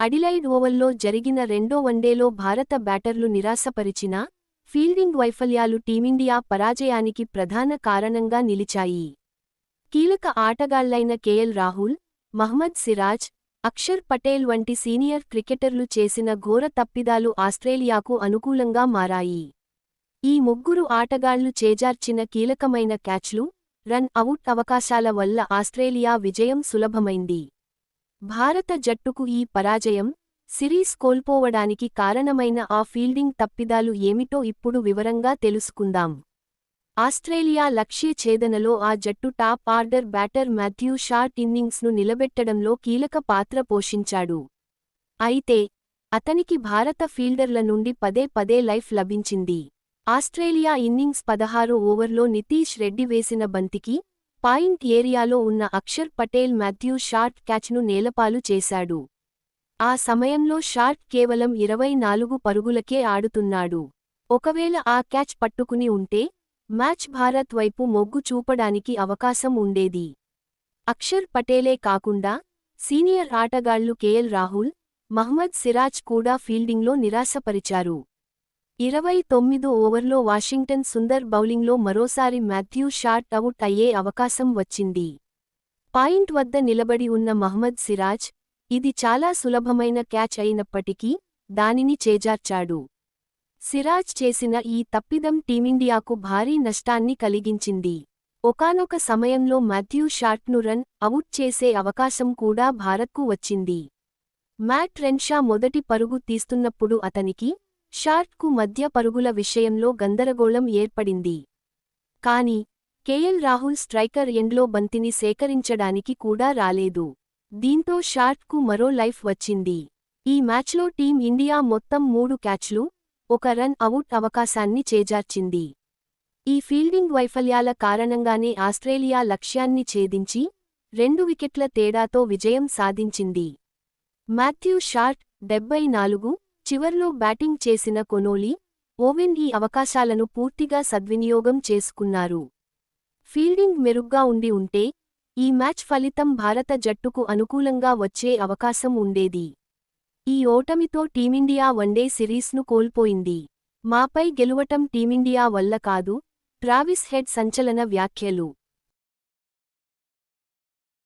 Adelaide ఓవల్లో జరిగిన రెండో వన్డేలో భారత బ్యాటర్లు నిరాశపరిచినా ఫీల్డింగ్ వైఫల్యాలు టీమిండియా పరాజయానికి ప్రధాన కారణంగా నిలిచాయి. కీలక ఆటగాళ్ళైన కేఎల్ రాహుల్ మహ్మద్ సిరాజ్ అక్షర్ పటేల్ వంటి సీనియర్ క్రికెటర్లు చేసిన ఘోర తప్పిదాలు ఆస్ట్రేలియాకు అనుకూలంగా మారాయి. ఈ ముగ్గురు ఆటగాళ్ళు చేజార్చిన కీలకమైన క్యాచ్లు రన్ అవుట్ అవకాశాల వల్ల ఆస్ట్రేలియా విజయం సులభమైంది. భారత జట్టుకు ఈ పరాజయం సిరీస్ కోల్పోవడానికి కారణమైన ఆ ఫీల్డింగ్ తప్పిదాలు ఏమిటో ఇప్పుడు వివరంగా తెలుసుకుందాం. ఆస్ట్రేలియా లక్ష్య ఛేదనలో ఆ జట్టు top order batter Matthew Short ఇన్నింగ్స్ను నిలబెట్టడంలో కీలక పాత్ర పోషించాడు. అయితే అతనికి భారత ఫీల్డర్ల నుండి పదే పదే లైఫ్ లభించింది. ఆస్ట్రేలియా ఇన్నింగ్స్ పదహారు ఓవర్లో నితీష్ రెడ్డి వేసిన బంతికి పాయింట్ ఏరియాలో ఉన్న అక్షర్ పటేల్ మాథ్యూ షార్ట్ క్యాచ్ను నేలపాలు చేశాడు. ఆ సమయంలో షార్ట్ కేవలం ఇరవై నాలుగు పరుగులకే ఆడుతున్నాడు. ఒకవేళ ఆ క్యాచ్ పట్టుకుని ఉంటే మ్యాచ్ భారత్ వైపు మొగ్గు చూపడానికి అవకాశం ఉండేది. అక్షర్ పటేలే కాకుండా సీనియర్ ఆటగాళ్ళు కేఎల్ రాహుల్ మహ్మద్ సిరాజ్ కూడా ఫీల్డింగ్లో నిరాశపరిచారు. ఇరవై తొమ్మిదో ఓవర్లో వాషింగ్టన్ సుందర్ బౌలింగ్లో మరోసారి మాథ్యూ షార్ట్ అవుట్ అయ్యే అవకాశం వచ్చింది. పాయింట్ వద్ద నిలబడి ఉన్న మహ్మద్ సిరాజ్ ఇది చాలా సులభమైన క్యాచ్ అయినప్పటికీ దానిని చేజార్చాడు. సిరాజ్ చేసిన ఈ తప్పిదం టీమిండియాకు భారీ నష్టాన్ని కలిగించింది. ఒకానొక సమయంలో మాథ్యూ షార్ట్ను రన్ అవుట్ చేసే అవకాశం కూడా భారత్కు వచ్చింది. మ్యాట్ రెన్షా మొదటి పరుగు తీస్తున్నప్పుడు అతనికి షార్ట్కు మధ్య పరుగుల విషయంలో గందరగోళం ఏర్పడింది. కాని కేఎల్ రాహుల్ స్ట్రైకర్ ఎండ్లో బంతిని సేకరించడానికి కూడా రాలేదు. దీంతో షార్ట్కు మరో లైఫ్ వచ్చింది. ఈ మ్యాచ్లో టీం ఇండియా మొత్తం మూడు క్యాచ్లు ఒక రన్ అవుట్ అవకాశాన్ని చేజార్చింది. ఈ ఫీల్డింగ్ వైఫల్యాల కారణంగానే ఆస్ట్రేలియా లక్ష్యాన్ని ఛేదించి రెండు వికెట్ల తేడాతో విజయం సాధించింది. మాథ్యూ షార్ట్ డెబ్బై నాలుగు చివర్లో బ్యాటింగ్ చేసిన కొనోలి ఓవెన్ ఈ అవకాశాలను పూర్తిగా సద్వినియోగం చేసుకున్నారు. ఫీల్డింగ్ మెరుగ్గా ఉండి ఉంటే ఈ మ్యాచ్ ఫలితం భారత జట్టుకు అనుకూలంగా వచ్చే అవకాశం ఉండేది. ఈ ఓటమితో టీమిండియా వన్డే సిరీస్ను కోల్పోయింది. మాపై గెలువటం టీమిండియా వల్ల కాదు ట్రావిస్ హెడ్ సంచలన వ్యాఖ్యలు.